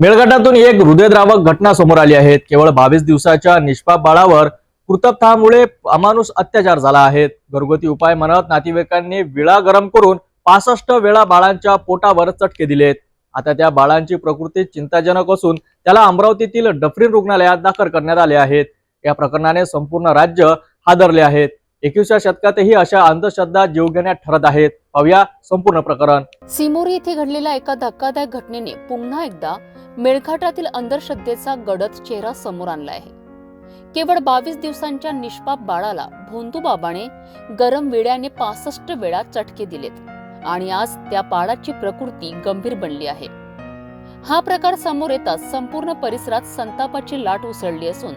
मेळघाटातून एक हृदयद्रावक घटना समोर आली आहे. केवळ बावीस दिवसाच्या निष्पाप बाळावर कृतज्ञतामुळे अमानुष अत्याचार झाला आहे. घरगुती उपाय म्हणत नातेवाईकांनी विळा गरम करून पासष्ट वेळा बाळांच्या पोटावर चटके दिलेत आता त्या बाळांची प्रकृती चिंताजनक असून त्याला अमरावतीतील डफरीन रुग्णालयात दाखल करण्यात आले आहेत. या प्रकरणाने संपूर्ण राज्य हादरले आहेत एकविसव्या शतकातही अशा अंधश्रद्धा जीवघेण्यात ठरत आहेत. पाहूया संपूर्ण प्रकरण. सिमोरी येथे घडलेल्या एका धक्कादायक घटनेने पुन्हा एकदा मेळघाटातील अंधश्रद्धेचा गडद चेहरा समोर आणला आहे केवळ बावीस दिवसांच्या निष्पाप बाळाला भोंदूबाबाने गरम विड्याने पासष्ट वेळा चटके दिलेत आणि आज त्या बाळाची प्रकृती गंभीर बनली आहे. हा प्रकार समोर येताच संपूर्ण परिसरात संतापाची लाट उसळली असून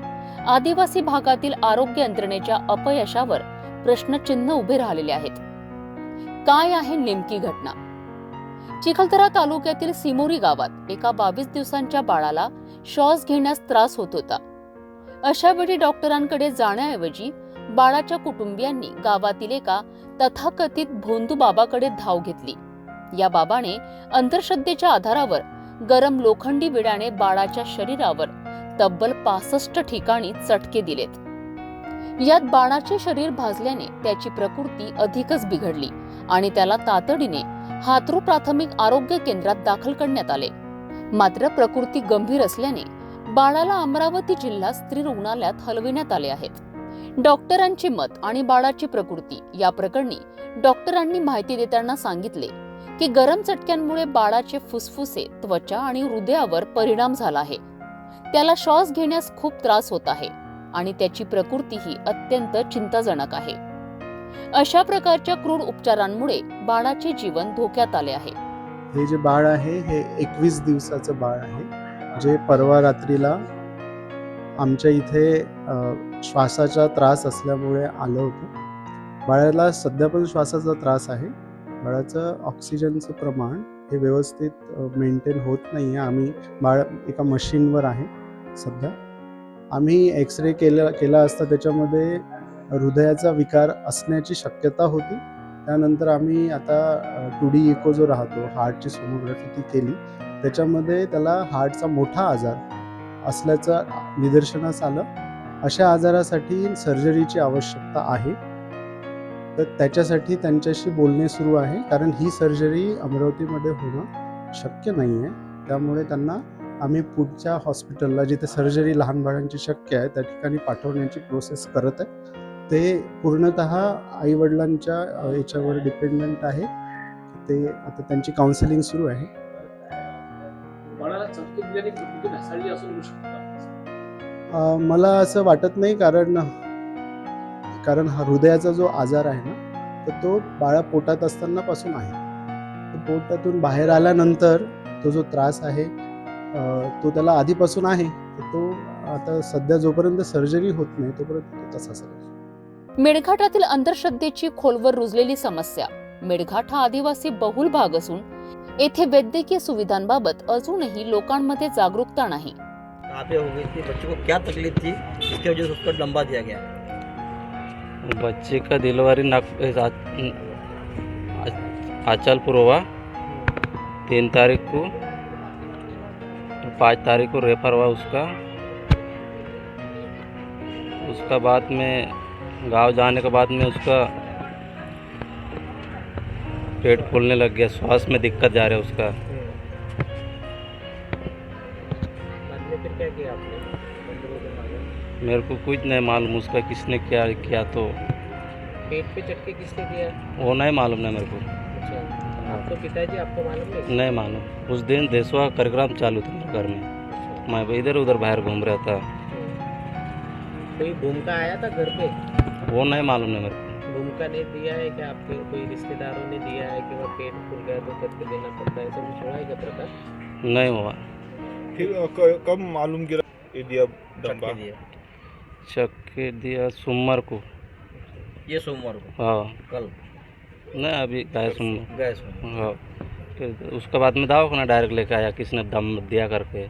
आदिवासी भागातील आरोग्य यंत्रणेच्या अपयशावर प्रश्नचिन्ह उभे राहिलेले आहेत. काय आहे नेमकी घटना? चिखलदरा तालुक्यातील सिमोरी गावात एका बावीस दिवसांच्या बाळाला श्वास घेण्यास त्रास होत होता. अशा वेळी डॉक्टरांकडे जाण्याऐवजी बाळाच्या कुटुंबियांनी गावातील एका तथाकथित भोंदू बाबाकडे धाव घेतली. या बाबाने अंधश्रद्धेच्या आधारावर गरम लोखंडी विड्याने बाळाच्या शरीरावर तब्बल पासष्ट ठिकाणी चटके दिलेत. यात बाळाचे शरीर भाजल्याने त्याची प्रकृती अधिकच बिघडली आणि त्याला तातडीने हातरू प्राथमिक आरोग्य केंद्रात दाखल करण्यात आले. मात्र प्रकृती गंभीर असल्याने बाळाला अमरावती जिल्हा स्त्री रुग्णालयात हलविण्यात आले आहेत. डॉक्टरांचे मत आणि बाळाची प्रकृती या प्रकरणी डॉक्टरांनी माहिती देताना सांगितले की गरम चटक्यांमुळे बाळाचे फुसफुसे त्वचा आणि हृदयावर परिणाम झाला आहे. त्याला श्वास घेण्यास खूप त्रास होत आहे. आणि त्याची प्रकृतीही अत्यंत चिंताजनक आहे. अशा प्रकारच्या क्रूर उपचारांमुळे बाळाचे जीवन धोक्यात आले आहे. हे जे बाळ आहे हे एकवीस दिवसाचं बाळ आहे. जे परवा रात्रीला आमच्या इथे श्वासाचा त्रास असल्यामुळे आलं होतं. बाळाला सध्या पण श्वासाचा त्रास आहे. बाळाचं ऑक्सिजनचं प्रमाण हे व्यवस्थित मेंटेन होत नाही आहे आम्ही बाळ एका मशीनवर आहे सध्या. आम्ही एक्सरे केला केला असता त्याच्यामध्ये हृदयाचा विकार असण्याची शक्यता होती. त्यानंतर आम्ही आता टू डी इको जो राहतो हार्टची सोनोग्राफी ती केली. त्याच्यामध्ये त्याला हार्टचा मोठा आजार असल्याचं निदर्शनास आलं. अशा आजारासाठी सर्जरीची आवश्यकता आहे. तर त्याच्यासाठी त्यांच्याशी बोलणे सुरू आहे. कारण ही सर्जरी अमरावतीमध्ये होणं शक्य नाही आहे त्यामुळे त्यांना आम्ही पुढच्या हॉस्पिटलला जिथे सर्जरी लहान बाळांची शक्य आहे त्या ठिकाणी पाठवण्याची प्रोसेस करत आहे. ते पूर्णत आईवडिलांच्या याच्यावर डिपेंडंट आहे. ते आता त्यांची काउन्सिलिंग सुरू आहे. मला असं वाटत नाही कारण कारण हा हृदयाचा जो आजार आहे ना तर तो बाळा पोटात असताना पासून आहे पोटातून बाहेर आल्यानंतर तो जो त्रास आहे तो त्याला आधीपासून आहे तर तो आता सध्या जोपर्यंत सर्जरी होत नाही तोपर्यंत तो तसाच मेळघाटातील अंधश्रद्धेची खोलवर रुजलेली समस्या मेळघाट हा आदिवासी बहुल भाग असून येथे वैद्यकीय सुविधांबाबत अजूनही लोकांमध्ये जागरूकता नाही. कहाँ पे हो गई थी बच्चे को क्या तकलीफ थी? इसकी वजह से उसको लंबा दिया गया. बच्चे का डिलीवरी नाग आचलपुर हुआ। तीन तारीख को पाँच तारीख को रेफर हुआ उसका। उसका बाद में गाँव जाने के बाद में उसका पेट फूलने लग गया श्वास में दिक्कत जा रहा है उसका। मारे को कुछ नहीं मालूम उसका किसने क्या किया तो। पेट पे चटके किसने दिया वो नहीं मालूम नहीं मेरे को। आपको पिताजी आपको मालूम नहीं नहीं मालूम। उस दिन देशवा कार्यक्रम चालू था मेरे घर में। मैं इधर उधर बाहर घूम रहा था। कोई भूमिका आया था घर पे? वो नहीं मालूम है मेरे को। भूमिका नहीं दिया है कि आपके कोई रिश्तेदारों ने दिया है कि वह पेट फूल गया तो चटके देना पड़ता है? ऐसा कुछ हुआ है क्या प्रकार? नहीं हुआ। फिर कब मालूम गिरा? ये दिया डब्बा। दिया। चक्के दिया सोमवार को। ये सोमवार को? हाँ। कल? नहीं अभी सोमवार गए सोमवार हाँ। फिर उसके बाद में दवाखाना डायरेक्ट लेके आया किसने दम दिया करके।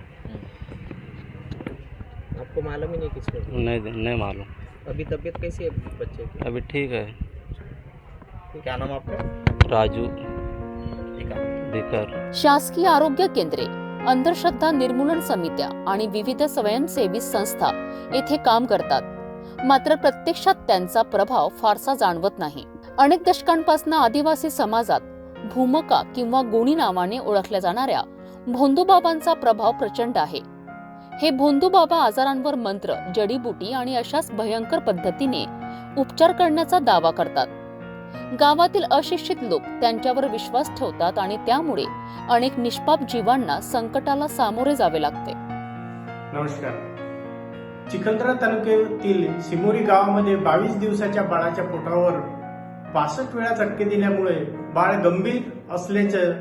आपको मालूम ही नहीं किसने नहीं नहीं मालूम। अभी तबीयत कैसी है बच्चे की? अभी ठीक है। क्या नाम आपका? राजू। ठीक है दिकर शासकीय आरोग्य केंद्रे अंधश्रद्धा निर्मूलन समित्या आणि विविध स्वयंसेवी संस्था येथे काम करतात. मात्र प्रत्यक्षात त्यांचा प्रभाव फारसा जाणवत नाही. अनेक दशकांपासून आदिवासी समाजात भूमका किंवा गुणी नावाने ओळखल्या जाणाऱ्या भोंदूबाबांचा प्रभाव प्रचंड आहे. हे भोंदूबाबा आजारांवर मंत्र जडीबुटी आणि अशाच भयंकर पद्धतीने उपचार करण्याचा दावा करतात. गावातील अशिक्षित लोक त्यांच्यावर विश्वास ठेवतात आणि त्यामुळे अनेक निष्पाप जीवांना संकटाला सामोरे जावे लागते. नमस्कार. चिखलदरा तालुक्यातील सिमोरी गावामध्ये बावीस दिवसाच्या बाळाच्या पोटावर पासष्ट वेळा चटके दिल्यामुळे बाळ गंभीर असल्याचं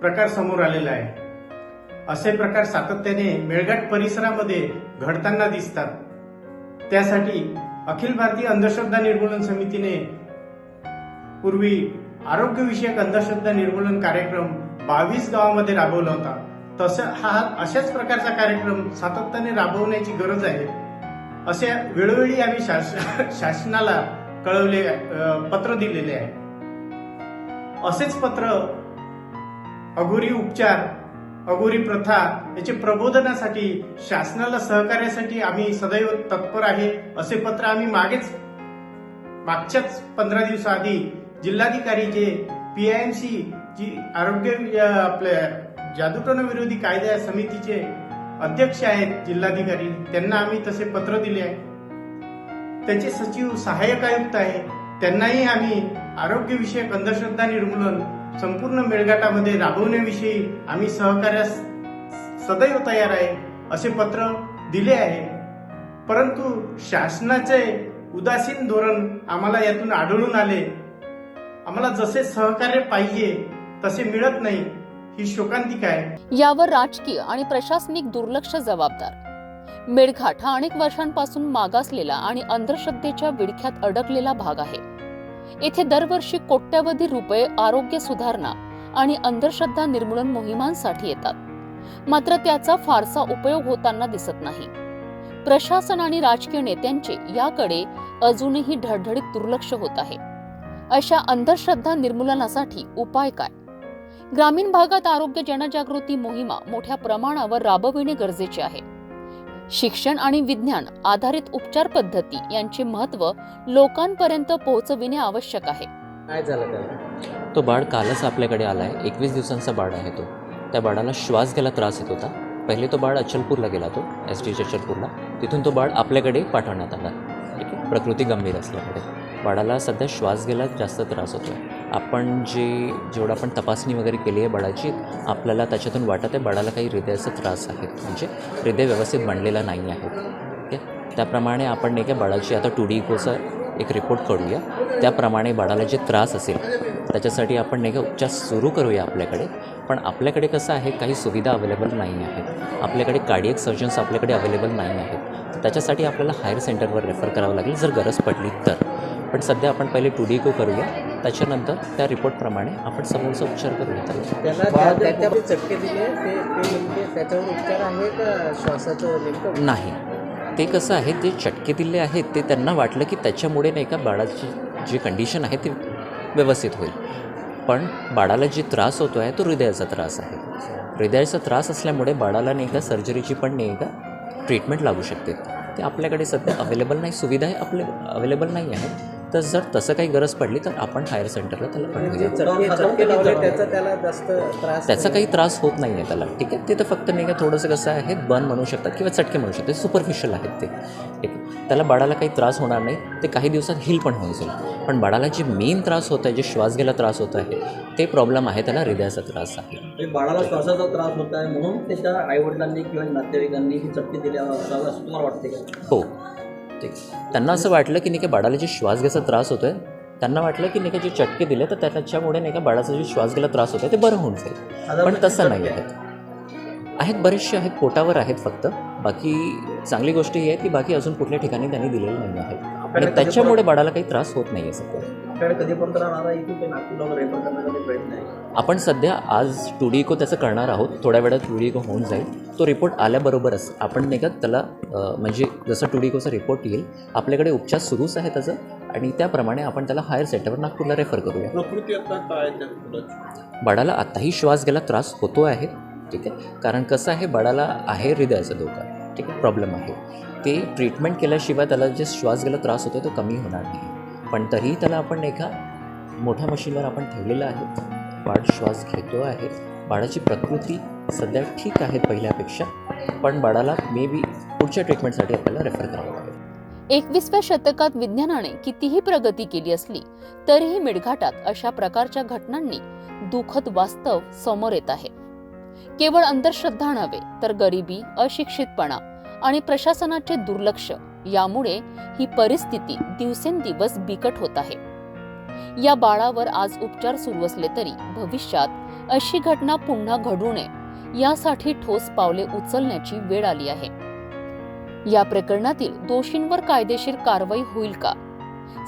प्रकार समोर आलेला आहे. असे प्रकार सातत्याने मेळघाट परिसरामध्ये घडताना दिसतात. त्यासाठी अखिल भारतीय अंधश्रद्धा निर्मूलन समितीने पूर्वी आरोग्यविषयक अंधश्रद्धा निर्मूलन कार्यक्रम बावीस गावामध्ये राबवला होता. तसं हा अशाच प्रकारचा कार्यक्रम सातत्याने राबवण्याची गरज आहे. असे वेळोवेळी आम्ही शास- शासनाला कळवले पत्र दिलेले आहे. असेच पत्र अघोरी उपचार अघोरी प्रथा याचे प्रबोधनासाठी शासनाला सहकार्यासाठी आम्ही सदैव तत्पर आहे असे पत्र आम्ही मागेच मागच्याच पंधरा दिवसाआधी जिल्हाधिकारी J P I M C G आरोग्य आपल्या जादूटोना विरोधी कायदा समितीचे अध्यक्ष आहेत जिल्हाधिकारी त्यांना आम्ही तसे पत्र दिले आहे. त्याचे सचिव सहाय्यक आयुक्त आहे त्यांनाही आम्ही आरोग्यविषयक अंधश्रद्धा निर्मूलन संपूर्ण मेळघाटामध्ये राबवण्याविषयी आम्ही सहकार्यास सदैव तयार आहे असे पत्र दिले आहे. परंतु शासनाचे उदासीन धोरण आम्हाला यातून आढळून आले. आम्हाला जसे सहकार्य पाहिजे तसे मिळत नाही ही शोकांतिका आहे. यावर राजकीय आणि प्रशासनिक दुर्लक्ष जबाबदार. मेळघाट हा अनेक वर्षांपासून मागासलेला आणि अंधश्रद्धेच्या विडख्यात अडकलेला भाग आहे. येथे दरवर्षी कोट्यावधी रुपये आरोग्य सुधारणा आणि अंधश्रद्धा निर्मूलन मोहिमांसाठी येतात. मात्र त्याचा फारसा उपयोग होताना दिसत नाही. प्रशासन आणि राजकीय नेत्यांचे याकडे अजूनही ढळढळीत दुर्लक्ष होत आहे. अशा अंधश्रद्धा निर्मूलनासाठी उपाय काय? ग्रामीण भागात आरोग्य जनजागृती मोहिमा मोठ्या प्रमाणावर राबविणे गरजेचे आहे. शिक्षण आणि विज्ञान आधारित उपचार पद्धती यांचे महत्त्व लोकांपर्यंत पोहोचविणे आवश्यक आहे. काय झालं त्याला? तो बाळ कालच आपल्याकडे आला आहे एकवीस दिवसांचा बाळ आहे तो. त्या बाळाला श्वास घ्यायला त्रास येत होता. पहिले तो बाळ अचलपूरला गेला तो एस टीच्या अचलपूरला तिथून तो बाळ आपल्याकडे पाठवण्यात आला. ठीक आहे प्रकृती गंभीर असल्यामुळे. बाळाला सध्या श्वास घ्यायला जास्त त्रास होतो आहे आपण जे जेवढं आपण तपासणी वगैरे केली आहे बाळाची आपल्याला त्याच्यातून वाटत आहे बाळाला काही हृदयाचा त्रास आहे. म्हणजे हृदय व्यवस्थित बनलेला नाही आहे. ठीक आहे त्याप्रमाणे आपण नाही का बाळाची आता टू डी इकोचा एक रिपोर्ट करूया त्याप्रमाणे बाळाला जे त्रास असेल त्याच्यासाठी आपण नाही का उपचार सुरू करूया आपल्याकडे. पण आपल्याकडे कसं आहे काही सुविधा अवेलेबल नाही आहेत. आपल्याकडे कार्डियक सर्जन्स आपल्याकडे अवेलेबल नाही आहेत. त्याच्यासाठी आपल्याला हायर सेंटरवर रेफर करावं लागेल. जर गरज पडली तर. पण सध्या आपण पहिले टू डी को करूया. त्याच्यानंतर त्या रिपोर्टप्रमाणे आपण समोरचा उपचार करूया. त्याला नाही. ते कसं आहे ते चटके दिले आहेत ते त्यांना वाटलं की त्याच्यामुळे नाही का बाळाची जी कंडिशन आहे ती व्यवस्थित होईल. पण बाळाला जे त्रास होतो आहे तो हृदयाचा त्रास आहे. हृदयाचा त्रास असल्यामुळे बाळाला नाही का सर्जरीची पण नाही का ट्रीटमेंट लागू शकते. ते आपल्याकडे सध्या अवेलेबल नाही सुविधा आपले अवेलेबल नाही आहे तर जर तसं काही गरज पडली तर आपण हायर सेंटरला त्याला म्हणजे त्याचा त्याला जास्त त्रास त्याचा नाही. काही त्रास होत नाही आहे त्याला. ठीक आहे? ते तर फक्त नाही का थोडंसं कसं आहे बन म्हणू शकतात किंवा चटके म्हणू शकतात. सुपरफिशियल आहेत ते. ठीक आहे त्याला बाळाला काही त्रास होणार नाही. ते काही दिवसात हील पण होऊन जाईल. पण बाळाला जे मेन त्रास होत आहे जे श्वास घ्यायला त्रास होत आहे ते प्रॉब्लेम आहे त्याला हृदयाचा त्रास आहे. म्हणजे बाळाला श्वासाचा त्रास होत आहे म्हणून त्याच्या आईवडिलांनी किंवा नातेवाईकांनी ही चटके दिल्या असं तुम्हाला वाटते का? हो. ठीक. त्यांना असं वाटलं की नाही का बाळाला जे श्वास घ्यायचा त्रास होतो आहे त्यांना वाटलं की नाही का जे चटके दिले तर त्याच्यामुळे नाही का बाळाचा जे श्वास घ्यायला त्रास होतो आहे ते बरं होऊन जाईल. पण तसं नाही आहेत आहेत बरेचसे आहेत पोटावर आहेत फक्त. बाकी चांगली गोष्ट ही आहे की बाकी अजून कुठल्या ठिकाणी त्यांनी दिलेलं नाही आहे. आणि त्याच्यामुळे बाळाला काही त्रास होत नाही आहे सध्या. आपल्याकडे कधीपर्यंत राहणार आहे? इथून ते नागपूरला रेफर करण्याचा प्रयत्न आहे? आपण सध्या आज टू डी इको त्याचं करणार आहोत. थोड्या वेळात टू डी इको होऊन जाईल. तो रिपोर्ट आल्याबरोबरच आपण नाही का त्याला म्हणजे जसं टू डी इकोचा रिपोर्ट येईल आपल्याकडे उपचार सुरूच आहे त्याचं आणि त्याप्रमाणे आपण त्याला हायर सेंटरवर नागपूरला रेफर करूया. प्रकृती आता काय बाळाला आताही श्वास घ्यायला त्रास होतो आहे ठीक आहे? कारण कसं आहे बाळाला आहे हृदयाचा धोका ठीक आहे? प्रॉब्लेम आहे. ते ट्रीटमेंट केल्याशिवाय त्याला जे श्वास घ्यायला त्रास होतो तो कमी होणार नाही. पण तरीही त्याला आपण एका मोठ्या मशीनवर आपण ठेवलेलं आहे. बाळ श्वास घेतो आहे. बाळाची प्रकृती सध्या ठीक आहे पहिल्यापेक्षा पण बाळाला मे बी पुढच्या ट्रीटमेंटसाठी आपल्याला रेफर करावं लागेल. एकवीसव्या शतकात विज्ञानाने कितीही प्रगती केली असली तरीही मिडघाटात अशा प्रकारच्या घटनांनी दुःखद वास्तव समोर येत आहे. केवळ अंधश्रद्धा नव्हे तर गरिबी अशिक्षितपणा आणि प्रशासनाचे दुर्लक्ष यामुळे ही परिस्थिती दिवसेंदिवस बिकट होत आहे. या बाळावर आज उपचार सुरू असले तरी भविष्यात अशी घटना पुन्हा घडू नये यासाठी ठोस पावले उचलण्याची वेळ आली आहे. या प्रकरणातील दोषींवर कायदेशीर कारवाई होईल का?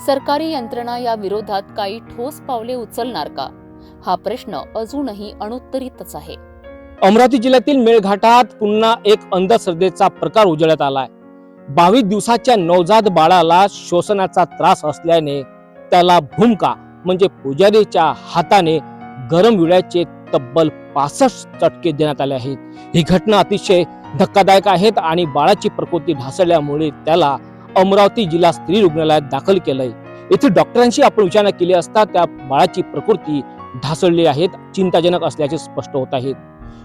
सरकारी यंत्रणा या विरोधात काही ठोस पावले उचलणार का? हा प्रश्न अजूनही अनुत्तरितच आहे. अमरावती जिल्ह्यातील मेळघाटात पुन्हा एक अंधश्रद्धेचा प्रकार उजळत आलाय. बावीस दिवसाच्या नवजात बाळाला श्वसनाचा त्रास असल्याने त्याला भूमका म्हणजे पुजारीच्या हाताने गरम विड्याचे तब्बल पासष्ट चटके देण्यात आले आहेत. ही घटना अतिशय धक्कादायक आहेत आणि बाळाची प्रकृती ढासळल्यामुळे त्याला अमरावती जिल्हा स्त्री रुग्णालयात दाखल केलंय. येथे डॉक्टरांशी आपण विचारणा केली असता त्या बाळाची प्रकृती ढासळली आहेत चिंताजनक असल्याचे स्पष्ट होत आहेत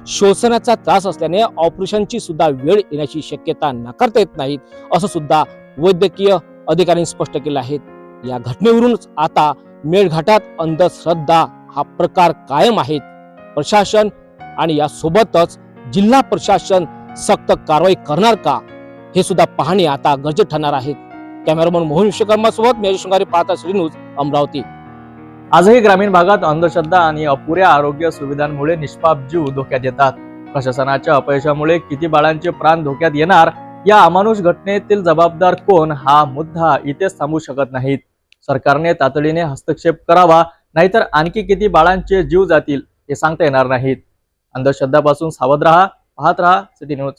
श्वसनाचा त्रास असल्याने ऑपरेशनची सुद्धा वेळ येण्याची शक्यता नाकारता येत नाहीत असं सुद्धा वैद्यकीय अधिकाऱ्यांनी स्पष्ट केलं आहे. या घटनेवरूनच आता मेळघाटात अंधश्रद्धा हा प्रकार कायम आहे. प्रशासन आणि यासोबतच जिल्हा प्रशासन सक्त कारवाई करणार का हे सुद्धा पाहणे आता गरजेचे ठरणार आहेत कॅमेरामन मोहन विश्वकर्मा सोबत मेजर शृंगारी पाहता श्री न्यूज अमरावती. आजही ग्रामीण भागात अंधश्रद्धा आणि अपुऱ्या आरोग्य सुविधांमुळे निष्पाप जीव धोक्यात येतात. प्रशासनाच्या अपयशामुळे किती बाळांचे प्राण धोक्यात येणार या अमानुष घटनेतील जबाबदार कोण हा मुद्दा इथेच थांबू शकत नाहीत. सरकारने तातडीने हस्तक्षेप करावा नाहीतर आणखी किती बाळांचे जीव जातील हे सांगता येणार नाहीत. अंधश्रद्धापासून सावध राहा पाहत राहा सिटी न्यूज.